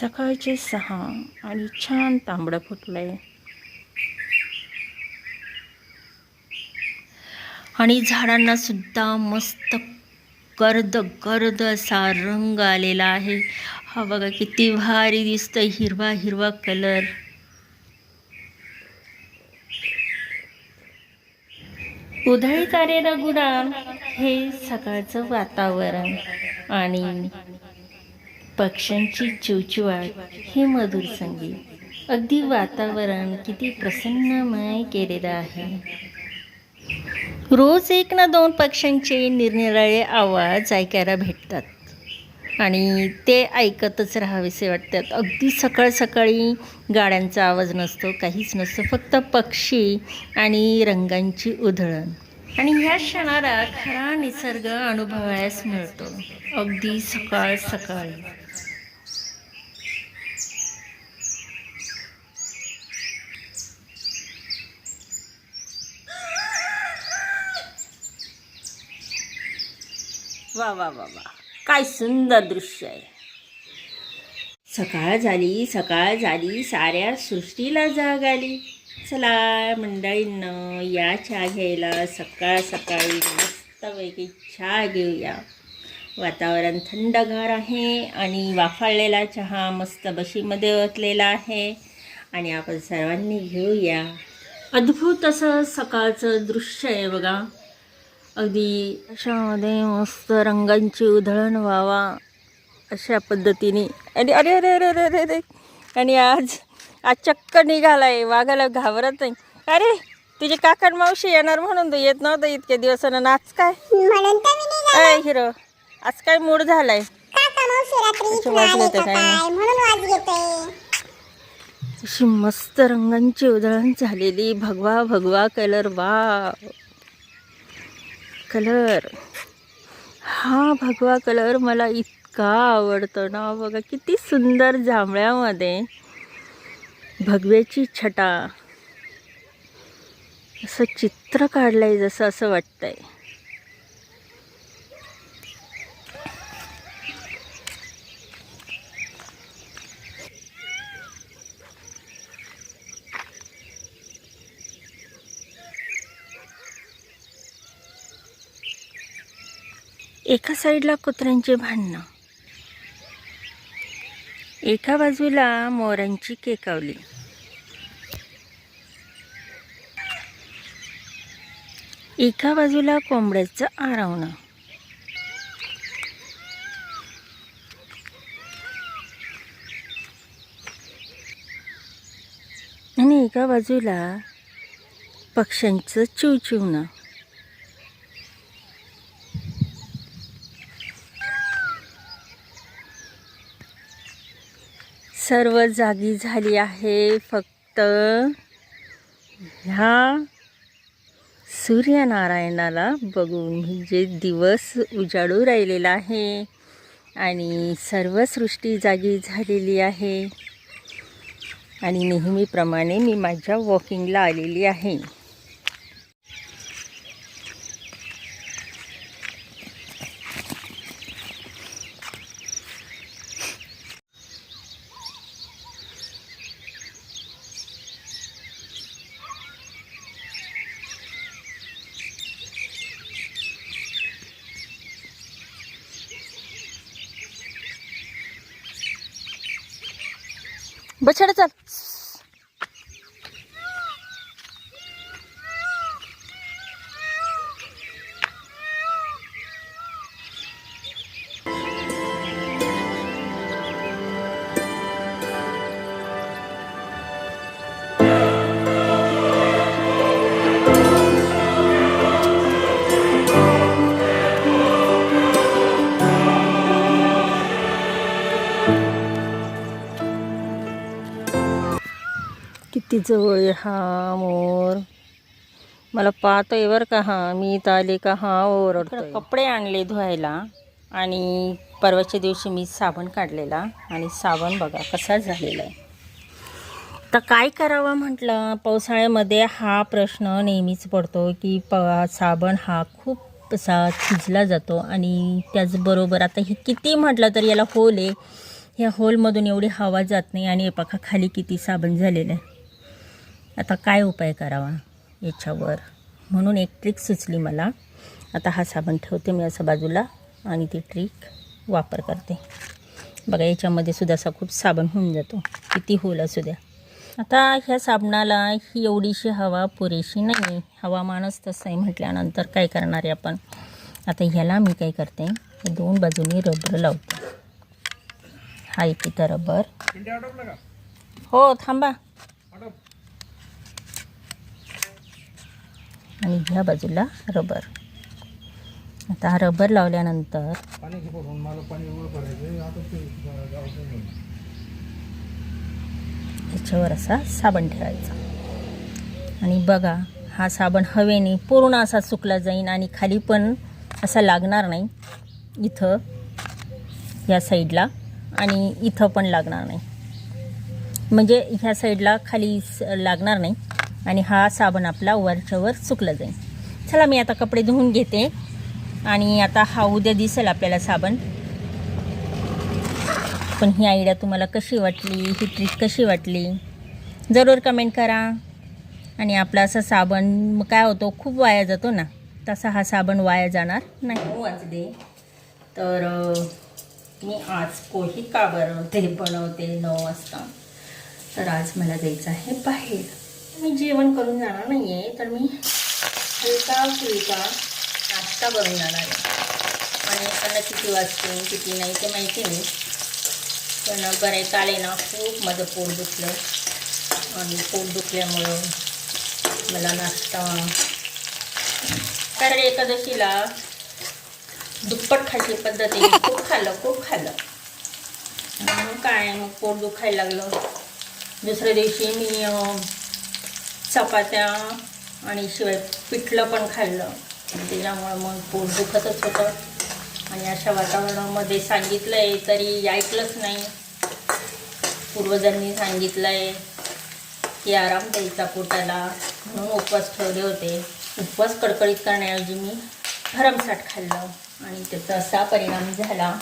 सकाळचे सहा आणि छान तांबडं फुटलंय. आणि झाडांना सुद्धा मस्त गर्द गर्द असा रंग आलेला आहे. हा बघा किती भारी दिसतंय हिरवा हिरवा कलर. उधळी तारेला गुणा हे सकाळचं वातावरण. आणि पक्ष्यांची चिवचिवाट हे मधुर संगीत. अगदी वातावरण किती प्रसन्नमय केलेलं आहे. रोज एक ना दोन पक्ष्यांचे निरनिराळे आवाज ऐकायला भेटतात. आणि ते ऐकतच राहावेसे वाटतात. अगदी सकाळ सकाळी गाड्यांचा आवाज नसतो काहीच नसतं फक्त पक्षी आणि रंगांची उधळण. आणि ह्या क्षणाला खरा निसर्ग अनुभवायस मिळतो. अगदी सकाळ सकाळी. वा वा वा वा. काय सुंदर दृश्य आहे. सकाळ झाली सकाळ झाली साऱ्या सृष्टीला जाग आली. चला मंडळींनं या चहा घ्यायला सकाळ सकाळी मस्तपैकी चहा घेऊया. वातावरण थंडगार आहे आणि वाफाळलेला चहा मस्त बशीमध्ये ओतलेला आहे. आणि आपण सर्वांनी घेऊया. अद्भुत असं सकाळचं दृश्य आहे बघा. अगदी अशामध्ये मस्त रंगांची उधळण व्हावा अशा पद्धतीने. आणि अरे अरे अरे अरे अरे अरे. आणि आज आज चक्क निघालाय वाघाला घाबरत नाही. अरे तुझे काकड मावशी येणार म्हणून तू येत नव्हतं इतक्या दिवसानं. नाच काय? निघाले. अय हिरो आज काय मूड झालाय? अशी मस्त रंगांची उधळण झालेली. भगवा भगवा कलर वा कलर. हा भगवा कलर मला इतका आवडतो ना. बघा किती सुंदर जांभळ्यामध्ये भगव्याची छटा. असं चित्र काढलंय जसं असं वाटतंय. एका साईडला कुत्र्यांचे भांडणं. एका बाजूला मोरांची केकावली. एका बाजूला कोंबड्याचं आरवणं. आणि एका बाजूला पक्ष्यांचं चिवचिवणं. सर्व जागी झाली आहे फक्त ह्या सूर्यनारायणाला बघून म्हणजे दिवस उजाडू राहिलेला आहे आणि सर्व सृष्टी जागी झालेली आहे. आणि नेहमीप्रमाणे मी माझ्या वॉकिंगला आलेली आहे. बछड चल. किती जवळ आहे हा मोर. मला पाहतोय बरं का हा मी इथं आले का हा ओरडतोय. कपडे आणले धुवायला आणि परवाच्या दिवशी मी साबण काढलेला आणि साबण बघा कसा झालेला आहे. तर काय करावं म्हटलं पावसाळ्यामध्ये हा प्रश्न नेहमीच पडतो की प साबण हा खूप असा चिजला जातो आणि त्याचबरोबर आता हे किती म्हटलं तर याला होल आहे. ह्या होलमधून एवढी हवा जात नाही आणि हे खाली किती साबण झालेलं आहे. आता काय उपाय करावा याच्यावर? म्हणून एक ट्रिक सुचली मला. आता हा साबण ठेवते मी असं बाजूला आणि ती ट्रिक वापर करते. बघा याच्यामध्ये सुद्धा असा खूप साबण होऊन जातो. किती होल असू द्या. आता ह्या साबणाला ही एवढीशी हवा पुरेशी नाही हवामानच तसं आहे म्हटल्यानंतर काय करणार आहे आपण? आता ह्याला मी काय करते? हे दोन बाजूनी रबर लावते. हा एक इथं रबर. हो थांबा. आणि ह्या बाजूला रबर. आता हा रबर लावल्यानंतर. ह्याच्यावर असा साबण ठेवायचा. आणि बघा हा साबण हवेने पूर्ण असा सुकला जाईन आणि खाली पण असा लागणार नाही. इथं या साईडला आणि इथं पण लागणार नाही. म्हणजे ह्या साईडला खाली लागणार नाही. आणि हा साबण आपला वरच्यावर सुकला जाईल. चला मी आता कपडे धुवून घेते. आणि आता हा उद्या दिसेल आपल्याला साबण. पण ही आयडिया तुम्हाला कशी वाटली? ही ट्रीट कशी वाटली? जरूर कमेंट करा. आणि आपला असा साबण मग काय होतो? खूप वाया जातो ना. तसा हा साबण वाया जाणार नाही. हो, वाजले तर मी आज पोही का बनवते बनवते नऊ वाजता. तर आज मला जायचं आहे बाहेर. मी जेवण करून जाणार नाही आहे तर मी हलका फुलका नाश्ता करून जाणार आहे. आणि त्यांना किती वाजते किती नाही ते माहिती नाही. पण बरं आहे काल आहे ना खूप माझं पोट दुखलं आणि पोट दुखल्यामुळं मला नाश्ता कारण एकादशीला दुप्पट खायची आहे खूप खाल्लं खूप खाल्लं. मग काय मग पोट दुखायला लागलं. दुसऱ्या दिवशी मी चपात्या आणि शिवाय पिठलं पण खाल्लं. त्याच्यामुळं मग पोट दुखतच होतं. आणि अशा वातावरणामध्ये सांगितलं आहे तरी ऐकलंच नाही. पूर्वजांनी सांगितलं आहे की आराम द्यायचा पोटाला म्हणून उपवास ठेवले होते. उपवास कडकडीत करण्याऐवजी मी भरमसाठ खाल्लं. आणि त्याचा असा परिणाम झाला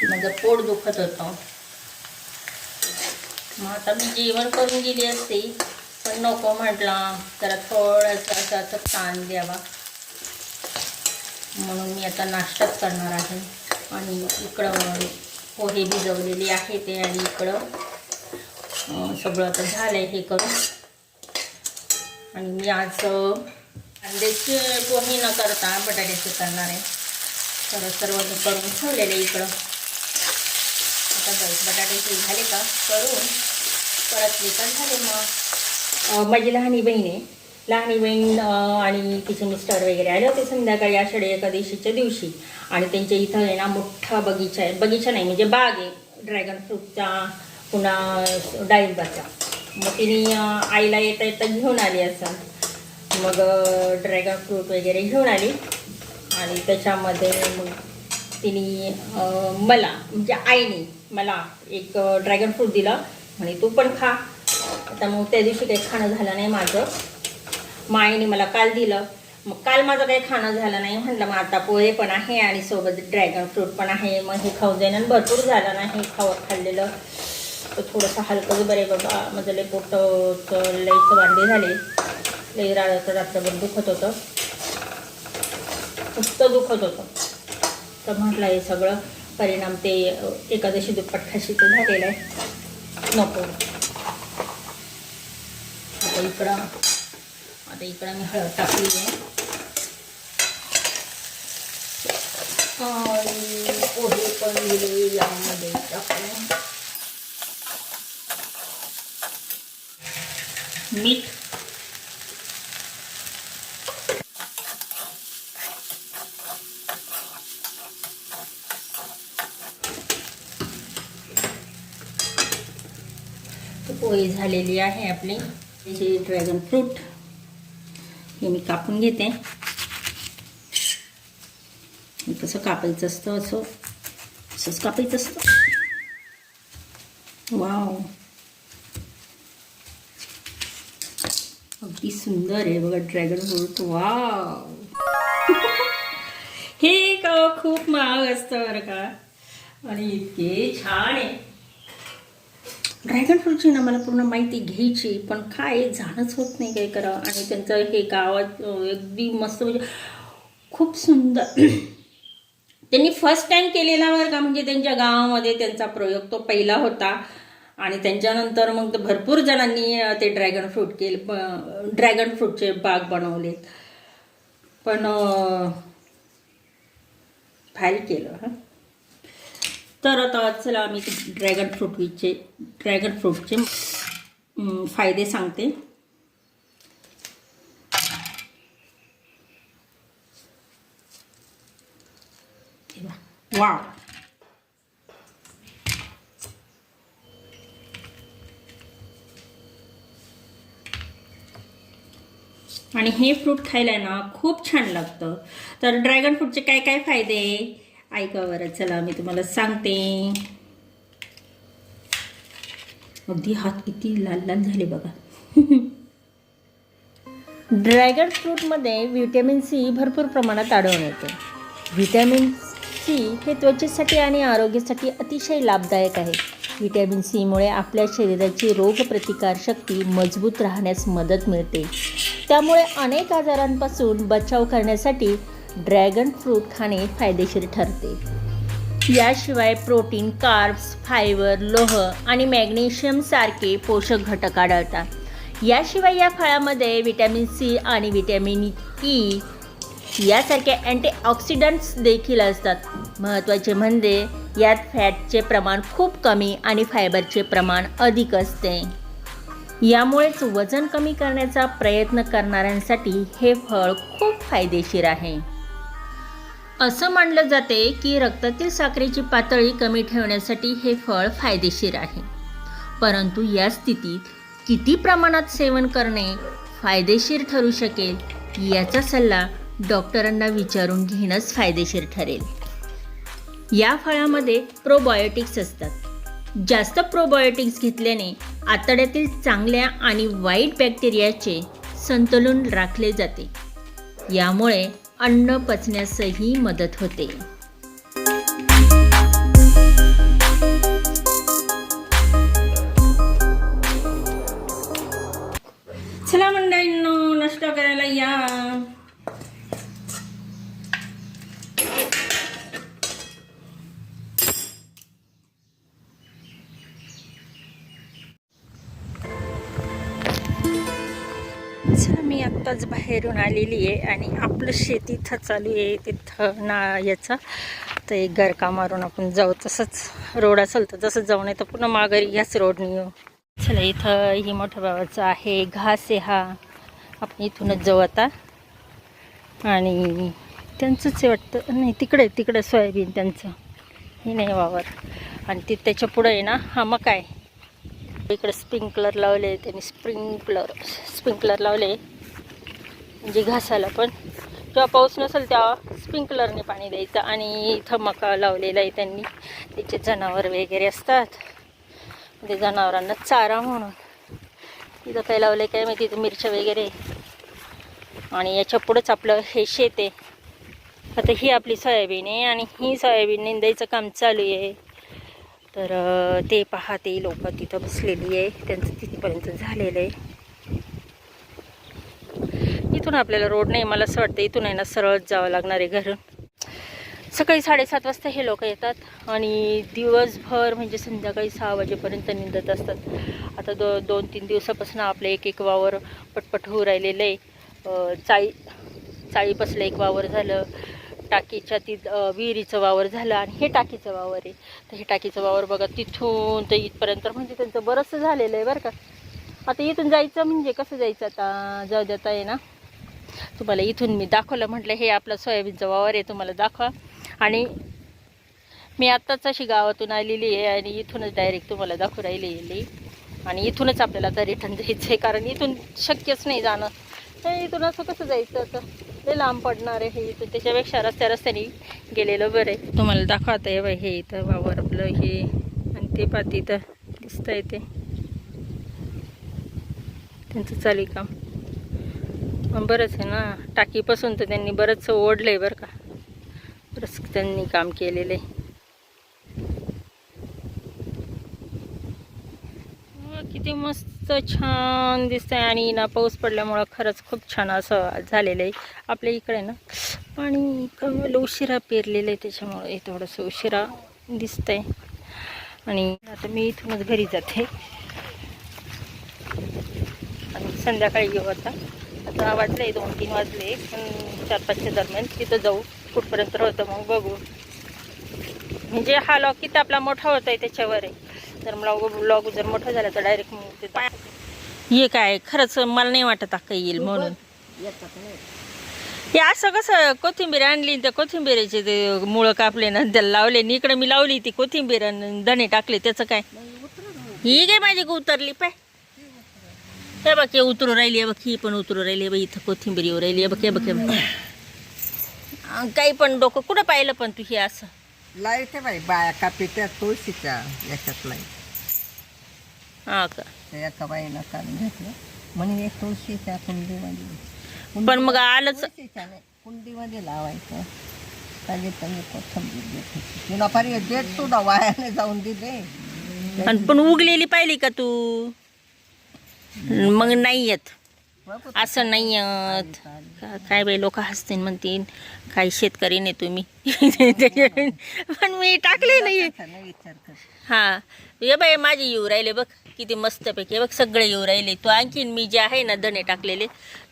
की माझं पोट दुखत होतं. मग आता मी जेवण करून गेली असते. पण नको म्हटलं. जरा थोडंसं असं असं ताण द्यावा. म्हणून मी आता नाश्ताच करणार आहे. आणि इकडं पोहे भिजवलेले आहे ते आणि इकडं सगळं आता झालं आहे हे करून. आणि मी आज कांद्याचे पोहे न करता बटाट्याचे करणार आहे. तर सर्व मी करून ठेवलेले आहे इकडं. आता बटाट्याचे झाले का? करून परत का झाले मग. माझी लहानी बहीण आहे. लहानी बहीण आणि तिचे मिस्टर वगैरे आले होते संध्याकाळी आषाढी एकादशीच्या दिवशी. आणि त्यांच्या इथं आहे ना मोठा बगीचा आहे. बगीचा नाही म्हणजे बाग आहे. ड्रॅगन फ्रूटचा पुन्हा डाळिंबाचा मग तिने आईला येता येता घेऊन आली असं. मग ड्रॅगन फ्रूट वगैरे घेऊन आली. आणि त्याच्यामध्ये मग तिने मला म्हणजे आईने मला एक ड्रॅगन फ्रूट दिलं. म्हणे तू पण खा. आता मग त्या दिवशी काही खाणं झालं नाही माझं. मायने मला काल दिलं. मग काल माझं काही खाणं झालं नाही. म्हटलं मग आता पोहे पण आहे आणि सोबत ड्रॅगन फ्रूट पण आहे. मग हे खाऊ देणं आणि भरपूर झालं नाही खाऊ खाल्लेलं. तर थोडंसं हलकंच बरे बाबा माझं लय पोटचं लईच वांदे झाले. लई रात्र रात्रभर दुखत होतं. फक्त दुखत होतं. तर म्हटलं हे सगळं परिणाम ते एकादशी दुप्पट खाशीचं झालेलं आहे. नको. आता इकडं. आता इकडं मी हळद टाकली आहे पोहे पण दिले यामध्ये टाकले मीठ. पोळी झालेली आहे आपली. त्याचे ड्रॅगन फ्रूट हे मी कापून घेते. कसं कापायचं असतं असं. असंच कापायचं असतं. वाव अगदी सुंदर आहे बघा ड्रॅगन फ्रूट वाव हे का खूप महाग असतं बरं का. आणि इतके छान आहे. ड्रॅगन फ्रूटची ना मला पूर्ण माहिती घ्यायची पण काय जाणंच होत नाही काय करा. आणि त्यांचं हे गावात अगदी मस्त म्हणजे खूप सुंदर. त्यांनी फर्स्ट टाइम केलेला बरं का म्हणजे त्यांच्या गावामध्ये त्यांचा प्रयोग तो पहिला होता. आणि त्यांच्यानंतर मग भरपूर जणांनी ते ड्रॅगन फ्रूट केले ड्रॅगन फ्रूटचे बाग बनवलेत. पण फाईल भारी केलं हां. तर आता चला मी ड्रॅगन फ्रूटचे ड्रॅगन फ्रूटचे फायदे सांगते. वा आणि हे फ्रूट खायला ना खूप छान लागतं. तर ड्रॅगन फ्रूटचे काय काय फायदे? ऐका बरं चला मी तुम्हाला सांगते. अगदी हात किती लाल लाल झाले बघा. ड्रॅगन फ्रूटमध्ये व्हिटॅमिन सी भरपूर प्रमाणात आढळून येते. व्हिटॅमिन सी हे त्वचेसाठी आणि आरोग्यासाठी अतिशय लाभदायक आहे. व्हिटॅमिन सीमुळे आपल्या शरीराची रोगप्रतिकारशक्ती मजबूत राहण्यास मदत मिळते. त्यामुळे अनेक आजारांपासून बचाव करण्यासाठी ड्रॅगन फ्रूट खाणे फायदेशीर ठरते. याशिवाय प्रोटीन कार्ब्स फायबर लोह आणि मॅग्नेशियमसारखे पोषक घटक आढळतात. याशिवाय या फळामध्ये व्हिटॅमिन सी आणि व्हिटॅमिन ई यासारखे अँटीऑक्सिडंट्स देखील असतात. महत्त्वाचे म्हणजे यात फॅटचे प्रमाण खूप कमी आणि फायबरचे प्रमाण अधिक असते. यामुळेच वजन कमी करण्याचा प्रयत्न करणाऱ्यांसाठी हे फळ खूप फायदेशीर आहे. असं मानलं जाते की रक्तातील साखरेची पातळी कमी ठेवण्यासाठी हे फळ फायदेशीर आहे. परंतु या स्थितीत किती प्रमाणात सेवन करणे फायदेशीर ठरू शकेल याचा सल्ला डॉक्टरांना विचारून घेणंच फायदेशीर ठरेल. या फळामध्ये प्रोबायोटिक्स असतात. जास्त प्रोबायोटिक्स घेतल्याने आतड्यातील चांगल्या आणि वाईट बॅक्टेरियाचे संतुलन राखले जाते. यामुळे अन्न पचण्यासही मदत होते. चला मंडळींनो नाश्ता करायला या. चला आत्ताच बाहेरून आलेली आहे आणि आपलं शेत इथं चालू आहे तिथं ना याचं तर एक गरका मारून आपण जाऊ. तसंच रोड असेल तर जसं जाऊ नाही तर पुन्हा माघारी याच रोडने येऊ. चला इथं ही मोठ्या भावाचं आहे. घास आहे हा. आपण इथूनच जाऊ आता. आणि त्यांचंच आहे वाटतं. नाही तिकडे तिकडे सोयाबीन त्यांचं. हे नाही वावर. आणि ते त्याच्या पुढं आहे ना हा मका आहे. इकडे स्प्रिंकलर लावले त्यांनी स्प्रिंकलर स्प्रिंकलर लावले. म्हणजे घासाला पण. जेव्हा पाऊस नसेल तेव्हा स्प्रिंकलरने पाणी द्यायचं आणि इथं मका लावलेला आहे त्यांनी. त्याचे जनावर वगैरे असतात. ते जनावरांना चारा म्हणून. इथं काय लावलं काय माहिती? तिथं मिरच्या वगैरे. आणि याच्या पुढंच आपलं हे शेत आहे. आता ही आपली सोयाबीन आहे आणि ही सोयाबीन निंदायचं काम चालू आहे. तर ते पहा ते लोक तिथं बसलेली आहे. त्यांचं तिथपर्यंत झालेलं आहे. इथून आपल्याला रोड नाही मला असं वाटतं इथून आहे ना सरळच जावं लागणार आहे घरून सकाळी साडेसात वाजता हे लोक येतात आणि दिवसभर म्हणजे संध्याकाळी सहा वाजेपर्यंत निंदत असतात. आता दो दोन तीन दिवसापासून आपलं एक एक वावर पटपट होऊ राहिलेलं आहे. चाळी चाळीपासलं एक वावर झालं टाकीच्या ती विहिरीचं वावर झालं आणि हे टाकीचं वावर आहे. तर हे टाकीचं वावर बघा तिथून तर इथपर्यंत म्हणजे त्यांचं बरंचसं झालेलं आहे बरं का. आता इथून जायचं म्हणजे कसं जायचं आता? जाऊ देता आहे ना. तुम्हाला इथून मी दाखवलं म्हटलं हे आपलं सोयाबीनचं वावर आहे तुम्हाला दाखवा. आणि मी आत्ताच अशी गावातून आलेली आहे आणि इथूनच डायरेक्ट तुम्हाला दाखवू राहिलेली आणि इथूनच आपल्याला आता रिटर्न जायचं आहे कारण इथून शक्यच नाही जाणं. तर इथून असं कसं जायचं असं ते लांब पडणार आहे हे इथून. त्याच्यापेक्षा रस्त्या रस्त्याने गेलेलं बरं आहे. तुम्हाला दाखवता आहे बाई हे इथं वावर आपलं हे. आणि ते पाती इथं दिसतं आहे ते. त्यांचं चालेल काम. बरंच आहे ना टाकीपासून तर त्यांनी बरंचसं ओढलं आहे बरं का. बरंच त्यांनी काम केलेलं आहे किती मस्त छान दिसतंय आणि ना पाऊस पडल्यामुळं खरंच खूप छान असं झालेलं आहे. आपल्या इकडे ना पाणी कमी उशिरा पेरलेलं आहे त्याच्यामुळे हे थोडंसं उशिरा दिसतंय. आणि आता मी इथूनच घरी जाते. आणि संध्याकाळी येऊ आता. आता वाजले दोन तीन वाजले. पण चार पाचच्या दरम्यान तिथं जाऊ. कुठपर्यंत होतं मग बघू. म्हणजे हा लॉग किती आपला मोठा होत आहे त्याच्यावर आहे. तर लॉग ब्लॉग जर मोठा झाला तर डायरेक्ट मग ते हे काय खरंच मला नाही वाटत आता येईल म्हणून. हे असं कसं कोथिंबीर आणली त्या कोथिंबीरीचे ते मुळं कापले ना त्याला लावले आणि इकडे मी लावली ती कोथिंबीर आणि धणे टाकले त्याचं काय? ही काय माझी उतरली पाय. हे बघ हे उतरू राहिली बघ ही पण उतरू राहिली हे बघ इथं कोथिंबीर येऊ राहिली बघ हे बघ हे बघ. काही पण डोकं कुठं पाहिलं पण तू हे असं? लाइट आहे बाई बाया कापीच्या तुळशीच्या याच्यात लाइट. हा का? एका बाईनं काढून घेतलं. म्हणून एक तुळशीच्या कुंडीमध्ये. पण मग आलंच तुळशीच्या नाही कुंडीमध्ये लावायचं. ताजे ताजे कोथंबीर देत तिला पारी देत सुद्धा वायाने जाऊन दिले. आणि पण उगलेली पाहिली का तू? मग नाही येत असं नाही येत काय बाई लोक हसतील म्हणतील काही शेतकरी नाही तुम्ही. पण मी टाकले नाही हा. ये बाई माझे येऊ राहिले बघ किती मस्तपैकी. बघ सगळे येऊ राहिले. तू आणखीन मी जे आहे ना धणे टाकलेले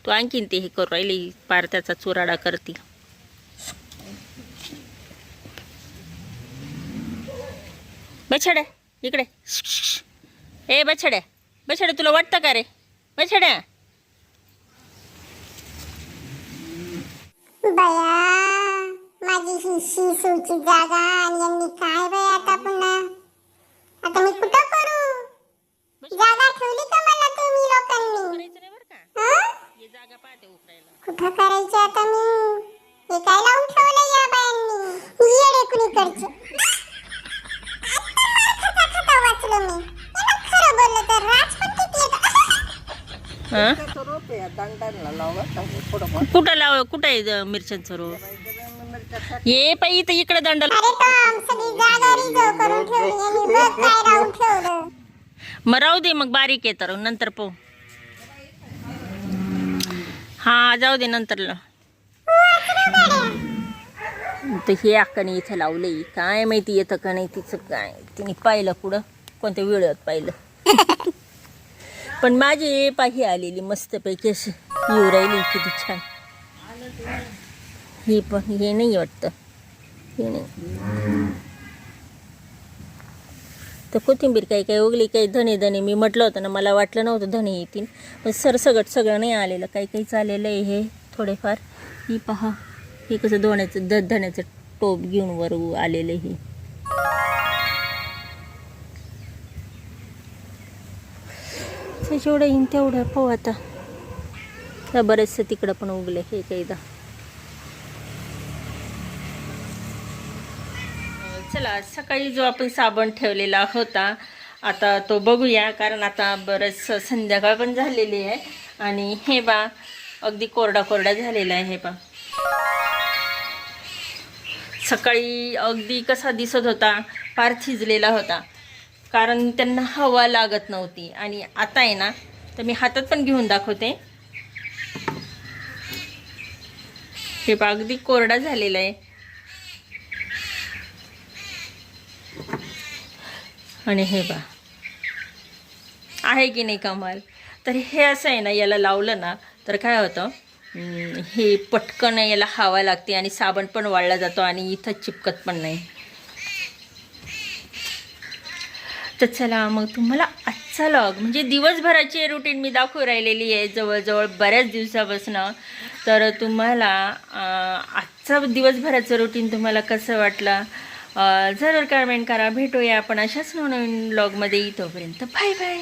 तू आणखीन ते हे करू राहिले पार त्याचा चुराडा करते बछड्या इकडे. ए बछड्या. बछड्या तुला वाटतं का रे? बछड्या. बया माझी ही शिसूची जागा आणि यांनी काय बाई आता पुन्हा? आता मी कुठं करू? जागा ठेवली का मला तुम्ही लोकांनी? हं? कुठं करायची आता मी? हे काय लावून ठेवलं या बायांनी? येडे कुणीकडचे. आता हां? त्याचं रोप आहे दांडाला लावत आणि थोडं कुठं लाव. कुठं आहे मिरच्यांचं रोप ये पाई इथं इकडे ठेवलं. मग राहू दे मग बारीक आहे तर. नंतर पाहू. हा जाऊ दे नंतर. ला तर हे अक्काने इथं लावलंय. काय माहिती येतं का नाही तिचं काय? तिने पाहिलं पुढं कोणत्या वेळात पाहिलं? पण माझी पाही आलेली मस्तपैकी अशी. येऊ राहिली किती छान. हे पण हे नाही वाटतं. हे नाही. तर कोथिंबीर काही काही उगली काही धणे धणे मी म्हटलं होतं ना मला वाटलं नव्हतं धणे येतील. पण सरसगट सगळं नाही आलेलं. काही काही चाललेलं आहे हे थोडेफार. ही पहा. हे कसं धोण्याचं द धण्याचं टोप घेऊन वर आलेलं आहे. हे तर जेवढं येईन तेवढं पाहू आता. तर बरेचसे तिकडं पण उगले हे काहीदा चला सकाळी जो आपण साबण ठेवलेला होता आता तो बघूया कारण आता बरंच संध्याकाळ पण झालेली आहे. आणि हे बा अगदी कोरडा कोरडा झालेला आहे हे बा. सकाळी अगदी कसा दिसत होता फार थिजलेला होता. कारण त्यांना हवा लागत नव्हती. आणि आता आहे ना तर मी हातात पण घेऊन दाखवते. हे बा अगदी कोरडा झालेला आहे. आणि हे बा आहे की नाही कमाल? तर हे असं आहे ना याला लावलं ना तर काय होतं? हे पटकन याला हवा लागते आणि साबण पण वाळला जातो आणि इथं चिपकत पण नाही. तर चला मग तुम्हाला आजचा लॉग म्हणजे दिवसभराची रुटीन मी दाखवू राहिलेली आहे जवळजवळ बऱ्याच दिवसापासून. तर तुम्हाला आजचा दिवसभराचं रुटीन तुम्हाला कसं वाटलं जरूर कमेंट करा. भेटूया आपण अशाच नवनवीन लॉगमध्ये तोपर्यंत बाय बाय